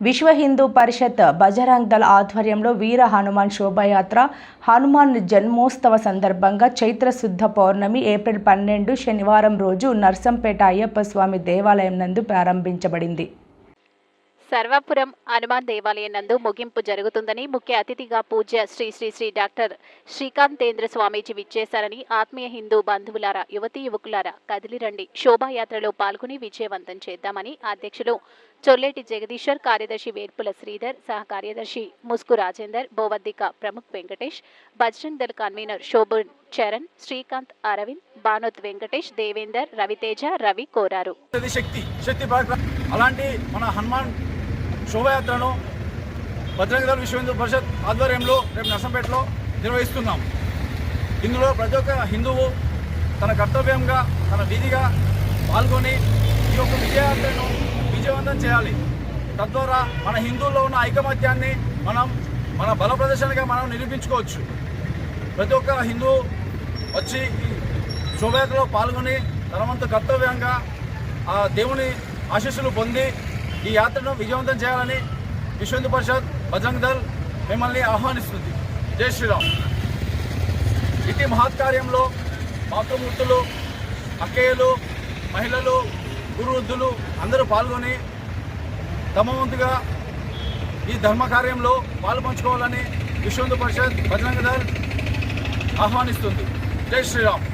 విశ్వ హిందూ పరిషత్ బజరంగ్ దళ్ ఆధ్వర్యంలో వీర హనుమాన్ శోభాయాత్ర హనుమాన్ జన్మోత్సవ సందర్భంగా చైత్ర శుద్ధ పౌర్ణమి ఏప్రిల్ పన్నెండు శనివారం రోజు నర్సంపేట అయ్యప్ప స్వామి దేవాలయం నందు ప్రారంభించబడింది. సర్వాపురం హనుమాన్ దేవాలయం నందు ముగింపు జరుగుతుందని ముఖ్య అతిథిగా పూజ్య శ్రీ శ్రీ శ్రీ డాక్టర్ శ్రీకాంతేంద్ర స్వామీజీ విచ్చేశారని ఆత్మీయ హిందూ బంధువులారా యువతీ యువకులారా కదిలిరండి. శోభాయాత్రలో పాల్గొని విజయవంతం చేద్దామని అధ్యక్షులు చొల్లేటి జగదీశ్వర్ కార్యదర్శి వేర్పుల శ్రీధర్ సహ కార్యదర్శి ముస్కు రాజేందర్ బోవద్దిక ప్రముఖ్ వెంకటేష్ బజరంగ్ దళ్ కన్వీనర్ శోభన్ చరణ్ శ్రీకాంత్ అరవింద్ భానోత్ వెంకటేష్ దేవేందర్ రవితేజ రవి కోరారు. శక్తి శక్తి అలాంటి మన హనుమాన్ శోభయాత్రను భద్రంగదళ విశ్వ హిందూ పరిషత్ ఆధ్వర్యంలో రేపు నర్సంపేటలో నిర్వహిస్తున్నాం. ఇందులో ప్రతి ఒక్క హిందువు తన కర్తవ్యంగా తన విధిగా పాల్గొని ఈ యొక్క విజయాత్రను విజయవంతం చేయాలి. తద్వారా మన హిందువుల్లో ఉన్న ఐకమత్యాన్ని మనం మన బల ప్రదర్శనగా మనం నిరూపించుకోవచ్చు. ప్రతి ఒక్క హిందూ వచ్చి ఈ శోభయాత్రలో పాల్గొని తనవంతు కర్తవ్యంగా ఆ దేవుని ఆశీస్సులు పొంది ఈ యాత్రను విజయవంతం చేయాలని విశ్వ పరిషత్ బజరంగ్ దళ్ మిమ్మల్ని ఆహ్వానిస్తుంది. జై శ్రీరామ్. ఇటీ మహత్కార్యంలో మాతృమూర్తులు అక్కయ్యలు మహిళలు గురువృద్ధులు అందరూ పాల్గొని తమ వంతుగా ఈ ధర్మ కార్యంలో పాలు పంచుకోవాలని విశ్వ పరిషత్ బజరంగ దళ్ ఆహ్వానిస్తుంది. జై శ్రీరామ్.